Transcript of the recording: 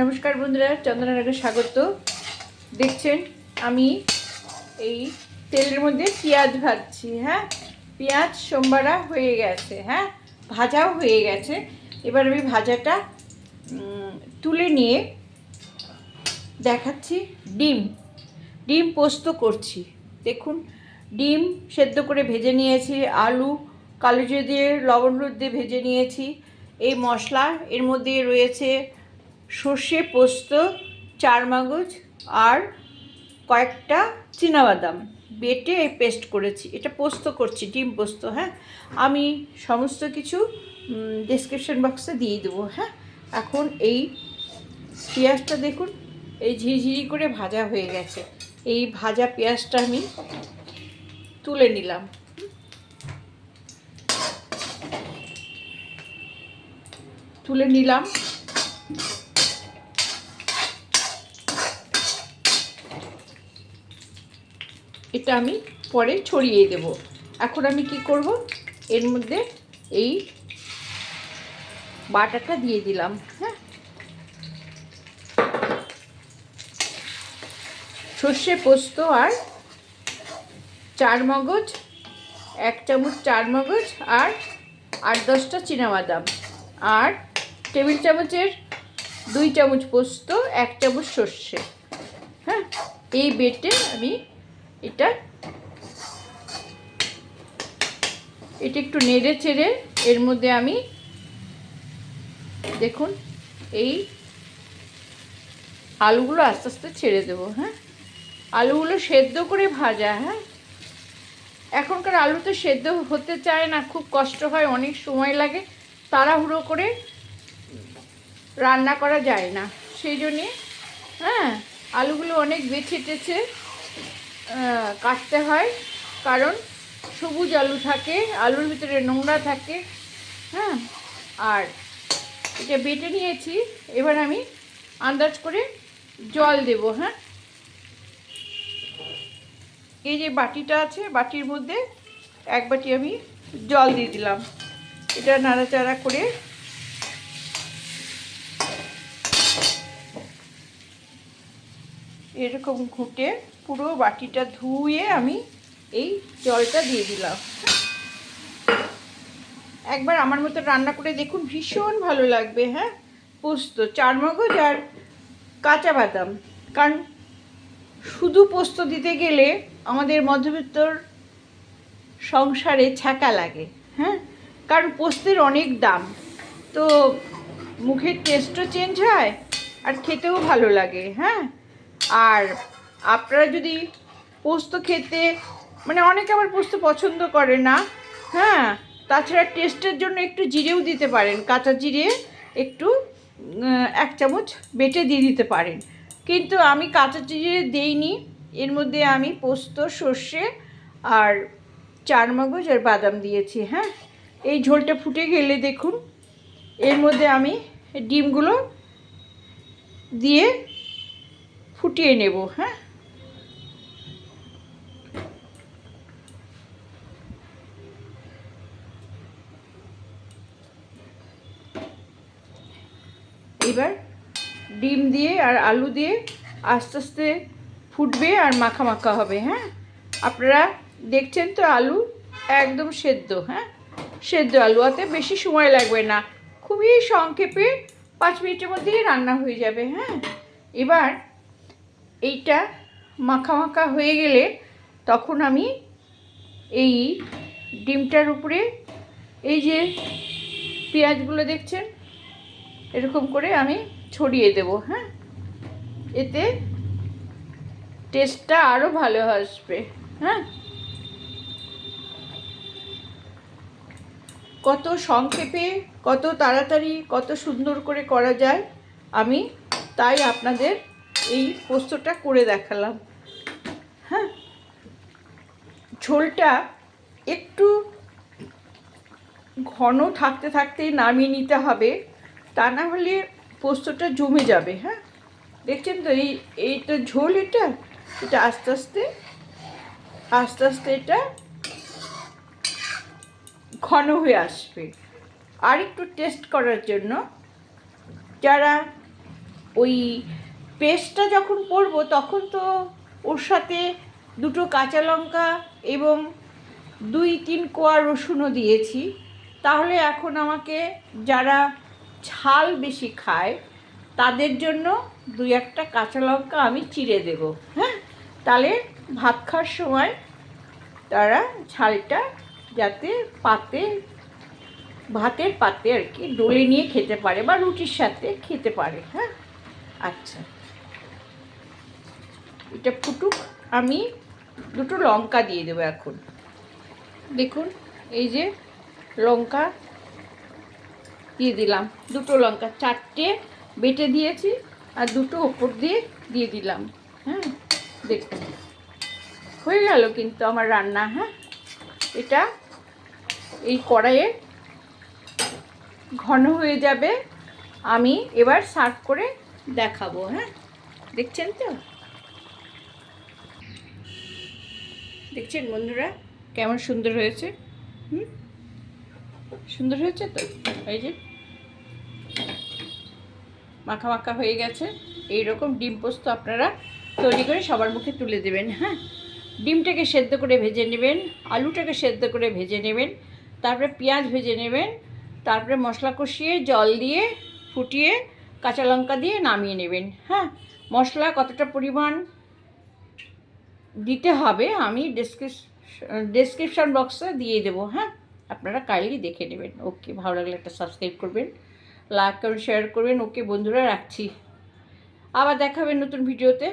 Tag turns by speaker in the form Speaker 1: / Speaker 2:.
Speaker 1: নমস্কার বন্ধুরা, চন্দনানগরে স্বাগত। দেখছেন, আমি এই তেলের মধ্যে পেঁয়াজ ভাজছি হ্যাঁ? পেঁয়াজ সোমবারা হয়ে গেছে হ্যাঁ? ভাজাও হয়ে গেছে। এবার আমি ভাজাটা তুলে নিয়ে দেখাচ্ছি ডিম। ডিম পোস্ত করছি। দেখুন, ডিম সেদ্ধ করে ভেজে নিয়েছি, আলু, কালো দিয়ে, লবণ হলুদ দিয়ে ভেজে নিয়েছি। এই মশলা এর মধ্যে রয়েছে সর্ষে, পোস্ত চার মগজ আর কয়েকটা চীনাবাদাম। বেটে পেস্ট করেছি। এটা পোস্ত করছি, ডিম পোস্ত হ্যাঁ? আমি সমস্ত কিছু ডিসক্রিপশন বক্সে দিয়ে দেবো হ্যাঁ? এখন এই পেঁয়াজটা দেখুন, এই ঝিরিঝিরি করে ভাজা হয়ে গেছে। এই ভাজা পেঁয়াজটা আমি তুলে নিলাম। তুলে নিলাম। এটা আমি পরে ছড়িয়ে দেব। এখন আমি কি করব? এর মধ্যে এই বাটাটা দিয়ে দিলাম হ্যাঁ? সর্ষে পোস্ত আর চার মগজ, এক চামচ চার মগজ আর আট দশটা চীনাবাদাম আর টেবিল চামচের দুই চামচ পোস্ত, এক চামচ সর্ষে হ্যাঁ? এই বেটে আমি এটা। এটা একটু নেড়ে চেড়ে এর মধ্যে আমি দেখুন, এই আলুগুলো আস্তে আস্তে ছেড়ে দেবো হ্যাঁ? আলুগুলো সেদ্ধ করে ভাজা হ্যাঁ? এখনকার আলু তো সেদ্ধ হতে চায় না, খুব কষ্ট হয়, অনেক সময় লাগে, তাড়াহুড়ো করে রান্না করা যায় না। সেই জন্যে হ্যাঁ আলুগুলো অনেক বেছে টেছে কাটতে হয়, কারণ সবুজ আলু থাকে, আলুর ভিতরে নোংরা থাকে হ্যাঁ? আর এটা বেটে নিয়েছি, এবার আমি আন্দাজ করে জল দেব হ্যাঁ? এই যে বাটিটা আছে, বাটির মধ্যে এক বাটি আমি জল দিয়ে দিলাম। এটা নাড়াচাড়া করে এরকম ঘুটে পুরো বাটিটা ধুয়ে আমি এই জলটা দিয়ে দিলাম। একবার আমার মতো রান্না করে দেখুন, ভীষণ ভালো লাগবে হ্যাঁ? পোস্ত চার মগজ আর কাঁচা বাদাম। কারণ শুধু পোস্ত দিতে গেলে আমাদের মধ্যবিত্তর সংসারে ছ্যাঁকা লাগে হ্যাঁ? কারণ পোস্তের অনেক দাম। তো মুখের টেস্টও চেঞ্জ হয় আর খেতেও ভালো লাগে হ্যাঁ? আর আপনারা যদি পোস্ত খেতে মানে অনেকে আবার পোস্ত পছন্দ করে না হ্যাঁ? তাছাড়া টেস্টের জন্য একটু জিরেও দিতে পারেন, কাঁচা জিরে একটু এক চামচ বেটে দিয়ে দিতে পারেন। কিন্তু আমি কাঁচা জিরে দেইনি, এর মধ্যে আমি পোস্ত, সর্ষে আর চার মগজ আর বাদাম দিয়েছি হ্যাঁ? এই ঝোলটা ফুটে গেলে দেখুন, এর মধ্যে আমি ডিমগুলো দিয়ে ফুটিয়ে নেব হ্যাঁ? এবার ডিম দিয়ে আর আলু দিয়ে আস্তে আস্তে ফুটবে আর মাখা মাখা হবে হ্যাঁ? আপনারা দেখছেন তো আলু একদম সেদ্ধ হ্যাঁ? সেদ্ধ আলু অতে বেশি সময় লাগবে না, খুবই সংক্ষেপে পাঁচ মিনিটের মধ্যেই রান্না হয়ে যাবে হ্যাঁ? এবার এইটা মাখা মাখা হয়ে গেলে তখন আমি এই ডিমটার উপরে এই যে পেঁয়াজগুলো দেখছেন, এরকম করে আমি ছড়িয়ে দেব হ্যাঁ? এতে টেস্টটা আরও ভালো আসবে হ্যাঁ? কত সংক্ষেপে, কত তাড়াতাড়ি, কত সুন্দর করে করা যায়, আমি তাই আপনাদের এই পোস্তটা করে দেখালাম। হ্যাঁ? ঝোলটা একটু ঘন থাকতে থাকতেই নামিয়ে নিতে হবে, তা না হলে পোস্তটা জমে যাবে হ্যাঁ? দেখছেন তো এই, এইটা ঝোল এটা? এটা আস্তে আস্তে আস্তে আস্তে এটা ঘন হয়ে আসবে। আর একটু টেস্ট করার জন্য যারা ওই পেস্টটা যখন করব, তখন তো ওর সাথে দুটো কাঁচা লঙ্কা এবং দুই তিন কোয়া রসুনও দিয়েছি। তাহলে এখন আমাকে যারা ঝাল বেশি খায়, তাদের জন্য দুই একটা কাঁচা লঙ্কা আমি চিড়ে দেব হ্যাঁ? তাহলে ভাত খাওয়ার সময় তারা ঝালটা যাতে পাতে, ভাতের পাতে আর কি, ডলে নিয়ে খেতে পারে বা রুটির সাথে খেতে পারে হ্যাঁ? আচ্ছা। এটা ফুটুক, আমি দুটো লঙ্কা দিয়ে দেবো এখন। দেখুন, এই যে লঙ্কা দিয়ে দিলাম। দুটো লঙ্কা, চারটে বেটে দিয়েছি আর দুটো ওপর দিয়ে দিয়ে দিলাম। হ্যাঁ দেখুন। হয়ে গেল কিন্তু আমার রান্না হ্যাঁ? এটা এই কড়াইয়ে ঘন হয়ে যাবে। আমি এবার সার্ভ করে দেখাবো হ্যাঁ? দেখছেন তো? দেখছেন বন্ধুরা কেমন সুন্দর হয়েছে? হুম? সুন্দর হয়েছে তো? এই যে মাখা মাখা হয়ে গেছে। এই রকম ডিম পোস্ত আপনারা তৈরি করে সবার মুখে তুলে দেবেন হ্যাঁ? ডিমটাকে সেদ্ধ করে ভেজে নেবেন, আলুটাকে সেদ্ধ করে ভেজে নেবেন, তারপরে পেঁয়াজ ভেজে নেবেন, তারপরে মশলা কষিয়ে জল দিয়ে ফুটিয়ে কাঁচা লঙ্কা দিয়ে নামিয়ে নেবেন হ্যাঁ? মশলা কতটা পরিমাণ? দিতে হবে, আমি ডেসক্রিপশন বক্সে দিয়ে দেবো হ্যাঁ? আপনারা কাইন্ডলি দেখে নেবেন। ওকে ভালো লাগলে একটা সাবস্ক্রাইব করবেন লাইক করুন শেয়ার করবেন। ওকে বন্ধুরা, রাখছি। আবার দেখাবেন নতুন ভিডিওতে